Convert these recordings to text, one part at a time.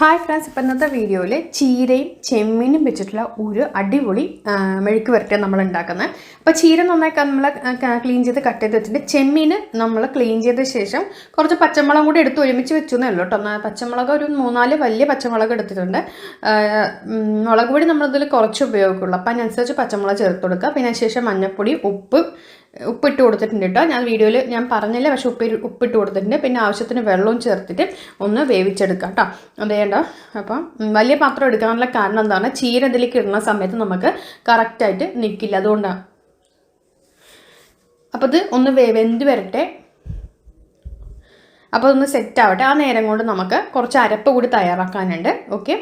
Hi friends ഇപ്പം ഇന്നത്തെ വീഡിയോയിൽ ചീരയും ചെമ്മീനും വെച്ചിട്ടുള്ള ഒരു അടിപൊളി മെഴുക്ക് വരട്ടിയാണ് നമ്മൾ ഉണ്ടാക്കുന്നത്. അപ്പോൾ ചീര നന്നായി നമ്മൾ ക്ലീൻ ചെയ്ത് കട്ട് ചെയ്ത് വെച്ചിട്ട് ചെമ്മീൻ നമ്മൾ ക്ലീൻ ചെയ്ത ശേഷം കുറച്ച് പച്ചമുളകും കൂടി എടുത്ത് ഒരുമിച്ച് വെച്ചു എന്നേ ഉള്ളൂ കേട്ടോ. പച്ചമുളക് ഒരു മൂന്നാൽ വലിയ പച്ചമുളക് എടുത്തിട്ടുണ്ട്. മുളക് പൊടി നമ്മളിതിൽ കുറച്ച് ഉപയോഗിക്കുള്ളൂ. അപ്പം അതിനനുസരിച്ച് പച്ചമുളക് ചേർത്ത് കൊടുക്കുക. പിന്നെ ശേഷം മഞ്ഞൾപ്പൊടി ഉപ്പ് ഉപ്പിട്ട് കൊടുത്തിട്ടുണ്ട് കേട്ടോ. ഞാൻ വീഡിയോയിൽ ഞാൻ പറഞ്ഞില്ല പക്ഷെ ഉപ്പ് ഉപ്പിട്ട് കൊടുത്തിട്ടുണ്ട്. പിന്നെ ആവശ്യത്തിന് വെള്ളവും ചേർത്തിട്ട് ഒന്ന് വേവിച്ചെടുക്കാം കേട്ടോ. അതേണ്ട അപ്പം വലിയ പാത്രം എടുക്കാനുള്ള കാരണം എന്താണ്? ചീര ഇതിലേക്ക് ഇടുന്ന സമയത്ത് നമുക്ക് കറക്റ്റായിട്ട് നിൽക്കില്ല അതുകൊണ്ടാണ് അപ്പോൾ ഇത് ഒന്ന് വെന്ത് വരട്ടെ. അപ്പോൾ ഒന്ന് സെറ്റ് ആവട്ടെ. ആ നേരം കൊണ്ട് നമുക്ക് കുറച്ച് അരപ്പ് കൂടി തയ്യാറാക്കാനുണ്ട്. ഓക്കെ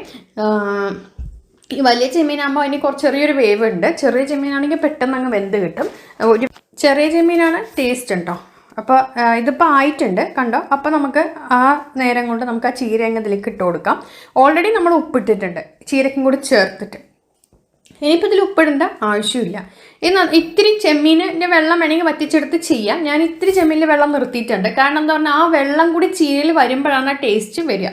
ഈ വലിയ ചെമ്മീനാകുമ്പോൾ അതിന് കുറച്ച് ചെറിയൊരു വേവ് ഉണ്ട്. ചെറിയ ചെമ്മീനാണെങ്കിൽ പെട്ടെന്ന് അങ്ങ് വെന്ത് കിട്ടും. ഒരു ചെറിയ ചെമ്മീനാണ് ടേസ്റ്റ് ഉണ്ടോ? അപ്പോൾ ഇതിപ്പോൾ ആയിട്ടുണ്ട്. കണ്ടോ? അപ്പോൾ നമുക്ക് ആ നേരം കൊണ്ട് നമുക്ക് ആ ചീര അങ്ങ് ഇതിലേക്ക് ഇട്ട് കൊടുക്കാം. ഓൾറെഡി നമ്മൾ ഉപ്പിട്ടിട്ടുണ്ട്. ചീരക്കും കൂടി ചേർത്തിട്ട്. ഇനിയിപ്പോൾ ഇതിൽ ഉപ്പിടേണ്ട ആവശ്യമില്ല. ഇന്ന് ഇത്തിരി ചെമ്മീനിന്റെ വെള്ളം വേണമെങ്കിൽ വറ്റിച്ചെടുത്ത് ചെയ്യാം. ഞാൻ ഇത്തിരി ചെമ്മീനിൽ വെള്ളം നിർത്തിയിട്ടുണ്ട്. കാരണം എന്താ പറഞ്ഞാൽ ആ വെള്ളം കൂടി ചീരയിൽ വരുമ്പോഴാണ് ആ ടേസ്റ്റ് വരിക.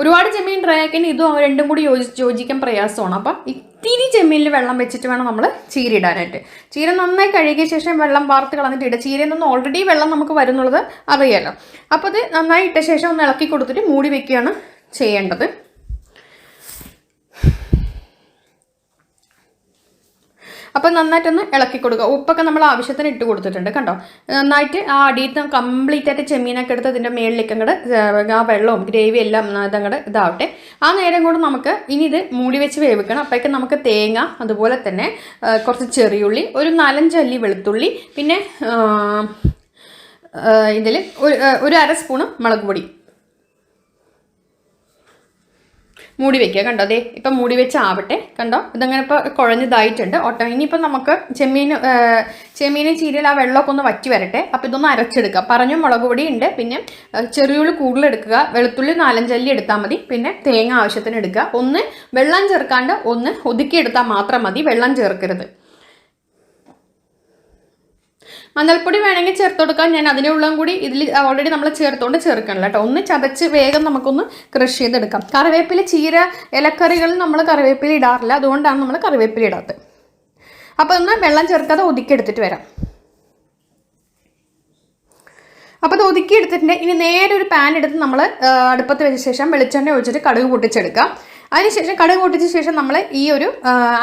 ഒരുപാട് ചെമ്മീൻ ഡ്രൈ ആക്കിന് ഇതും രണ്ടും കൂടി യോജി യോജിക്കാൻ പ്രയാസമാണ്. അപ്പം ഇത്തിരി ചെമ്മീനിൽ വെള്ളം വെച്ചിട്ട് വേണം നമ്മൾ ചീര ഇടാനായിട്ട് ചീര നന്നായി കഴുകിയ ശേഷം വെള്ളം വാർത്ത് കളഞ്ഞിട്ട് ഇടുക. ചീരയിൽ നിന്ന് ഓൾറെഡി വെള്ളം നമുക്ക് വരുന്നുള്ളത് അറിയാലോ. അപ്പോൾ അത് നന്നായി ഇട്ട ശേഷം ഒന്ന് ഇളക്കി കൊടുത്തിട്ട് മൂടി വെക്കുകയാണ് ചെയ്യേണ്ടത്. അപ്പം നന്നായിട്ടൊന്ന് ഇളക്കി കൊടുക്കുക. ഉപ്പൊക്കെ നമ്മൾ ആവശ്യത്തിന് ഇട്ട് കൊടുത്തിട്ടുണ്ട് കണ്ടോ? നന്നായിട്ട് ആ നിന്ന് കംപ്ലീറ്റ് ആയിട്ട് ചെമ്മീനൊക്കെ എടുത്ത് ഇതിന്റെ മേളിലേക്ക് അങ്ങോട്ട് ആ വെള്ളവും ഗ്രേവി എല്ലാം അതങ്ങോട്ട് ഇതാവട്ടെ. ആ നേരം കൊണ്ട് നമുക്ക് ഇനി ഇത് മൂടി വെച്ച് വേവിക്കണം. അപ്പോഴേക്കും നമുക്ക് തേങ്ങ അതുപോലെ തന്നെ കുറച്ച് ചെറിയുള്ളി ഒരു നാലഞ്ചല്ലി വെളുത്തുള്ളി പിന്നെ ഇതിൽ ഒരു ഒരു അര സ്പൂണ് മുളക് പൊടി. മൂടി വെക്കുക. കണ്ടോ? അതെ ഇപ്പം മൂടി വെച്ച് ആവട്ടെ കണ്ടോ? ഇതങ്ങനെ ഇപ്പോൾ കുഴഞ്ഞതായിട്ടുണ്ട്. ഓട്ടോ ഇനിയിപ്പോൾ നമുക്ക് ചെമ്മീൻ ചെമ്മീനും ചീരയിൽ ആ വെള്ളമൊക്കെ ഒന്ന് വറ്റി വരട്ടെ. അപ്പോൾ ഇതൊന്ന് അരച്ചെടുക്കുക പറഞ്ഞു മുളക് പൊടി ഉണ്ട് പിന്നെ ചെറിയുള്ളി കൂടുതൽ എടുക്കുക. വെളുത്തുള്ളി നാലഞ്ചല്ലി എടുത്താൽ മതി. പിന്നെ തേങ്ങ ആവശ്യത്തിന് എടുക്കുക. ഒന്ന് വെള്ളം ചേർക്കാണ്ട് ഒന്ന് ഒതുക്കി എടുത്താൽ മാത്രം മതി. വെള്ളം ചേർക്കരുത്. മഞ്ഞൾപ്പൊടി വേണമെങ്കിൽ ചേർത്ത് കൊടുക്കാം. ഞാൻ ഉള്ളം കൂടി ഇതിൽ ഓൾറെഡി നമ്മൾ ചേർത്തുകൊണ്ട് ചേർക്കണം കേട്ടോ. ഒന്ന് ചതച്ച് വേഗം നമുക്കൊന്ന് ക്രഷ് ചെയ്തെടുക്കാം. കറിവേപ്പില ചീര ഇലക്കറികൾ നമ്മൾ കറിവേപ്പില ഇടാറില്ല. അതുകൊണ്ടാണ് നമ്മൾ കറിവേപ്പില ഇടാത്തത്. അപ്പോൾ ഒന്ന് വെള്ളം ചേർക്കാതെ ഒതുക്കിയെടുത്തിട്ട് വരാം. അപ്പോൾ അത് ഒതുക്കി ഇനി നേരെ ഒരു പാൻ എടുത്ത് നമ്മൾ അടുപ്പത്ത് വെച്ച ശേഷം വെളിച്ചെണ്ണ ഒഴിച്ചിട്ട് കടുക് പൊട്ടിച്ചെടുക്കാം. അതിനുശേഷം കടുക് പൊട്ടിച്ച ശേഷം നമ്മൾ ഈ ഒരു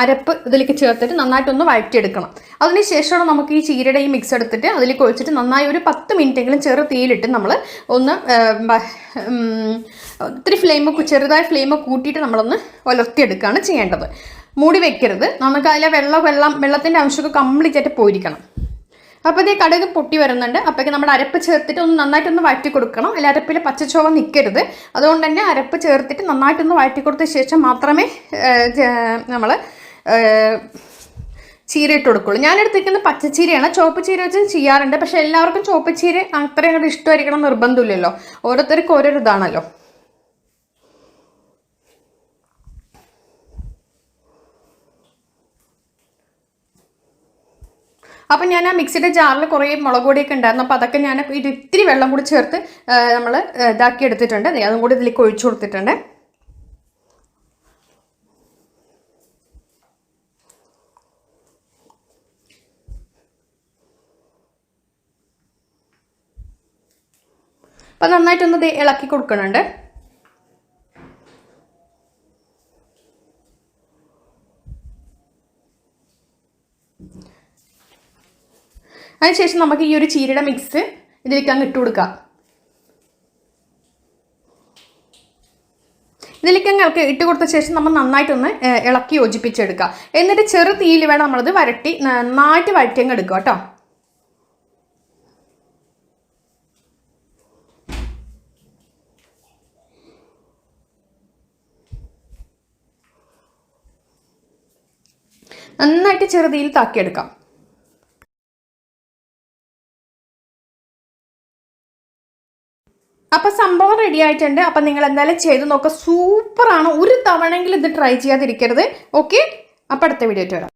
അരപ്പ് ഇതിലേക്ക് ചേർത്തിട്ട് നന്നായിട്ടൊന്ന് വഴറ്റിയെടുക്കണം. അതിന് ശേഷമാണ് നമുക്ക് ഈ ചീരയുടെ ഈ മിക്സ് എടുത്തിട്ട് അതിലേക്ക് ഒഴിച്ചിട്ട് നന്നായി ഒരു പത്ത് മിനിറ്റെങ്കിലും ചെറു തീയിലിട്ട് നമ്മൾ ഒന്ന് ഒത്തിരി ഫ്ലെയിം ചെറുതായ ഫ്ലെയിം കൂട്ടിയിട്ട് നമ്മളൊന്ന് ഒലർത്തിയെടുക്കുകയാണ് ചെയ്യേണ്ടത്. മൂടി വെക്കരുത്. നമുക്ക് അതിലെ വെള്ളം വെള്ളം വെള്ളത്തിന്റെ അംശമൊക്കെ കംപ്ലീറ്റ് ആയിട്ട് പോയിരിക്കണം. അപ്പോൾ ഇതേ കടുക് പൊട്ടി വരുന്നുണ്ട്. അപ്പോഴേക്ക് നമ്മൾ അരപ്പ് ചേർത്തിട്ട് ഒന്ന് നന്നായിട്ടൊന്ന് വഴറ്റി കൊടുക്കണം അല്ല? അരപ്പിൽ പച്ചച്ചോവ നിൽക്കരുത് അതുകൊണ്ട് തന്നെ അരപ്പ് ചേർത്തിട്ട് നന്നായിട്ടൊന്ന് വഴറ്റി കൊടുത്ത ശേഷം മാത്രമേ നമ്മൾ ചീര ഇട്ട് കൊടുക്കുള്ളൂ ഞാനെടുത്തിരിക്കുന്നത് പച്ചച്ചീരയാണ്. ചുവപ്പ് ചീര വെച്ചും ചെയ്യാറുണ്ട്. പക്ഷെ എല്ലാവർക്കും ചുവപ്പ് ചീര അത്രയും അങ്ങോട്ട് ഇഷ്ടമായിരിക്കണം നിർബന്ധമില്ലല്ലോ. ഓരോരുത്തർക്കും ഓരോരോ ഇതാണല്ലോ അപ്പം ഞാൻ ആ മിക്സിയുടെ ജാറിൽ കുറേ മുളക് പൊടിയൊക്കെ ഉണ്ടായിരുന്നു. അപ്പോൾ അതൊക്കെ ഞാൻ ഇത് ഇത്തിരി വെള്ളം കൂടി ചേർത്ത് നമ്മൾ ഇതാക്കി എടുത്തിട്ടുണ്ട്. അതും കൂടി ഇതിലേക്ക് ഒഴിച്ചു കൊടുത്തിട്ടുണ്ട്. അപ്പം നന്നായിട്ടൊന്ന് ഇളക്കി കൊടുക്കണുണ്ട് അതിനുശേഷം നമുക്ക് ഈ ഒരു ചീരയുടെ മിക്സ് ഇതിലേക്ക് അങ്ങ് ഇട്ട് കൊടുക്കാം. ഇതിലേക്ക് അങ്ങ് ഇളക്കി ഇട്ട് കൊടുത്ത ശേഷം നമ്മൾ നന്നായിട്ടൊന്ന് ഇളക്കി യോജിപ്പിച്ചെടുക്കുക എന്നിട്ട് ചെറു തീയിൽ വേണം നമ്മളത് വരട്ടി നന്നായിട്ട് വരട്ടി അങ്ങ് എടുക്കുക കേട്ടോ. നന്നായിട്ട് ചെറുതീയിൽ താക്കിയെടുക്കാം. അപ്പം സംഭവം റെഡി ആയിട്ടുണ്ട്. അപ്പം നിങ്ങൾ എന്തായാലും ചെയ്ത് നോക്കുക സൂപ്പറാണ്. ഒരു തവണയെങ്കിലും ഇത് ട്രൈ ചെയ്യാതിരിക്കരുത്. ഓക്കെ അപ്പം അടുത്ത വീഡിയോ വരാം.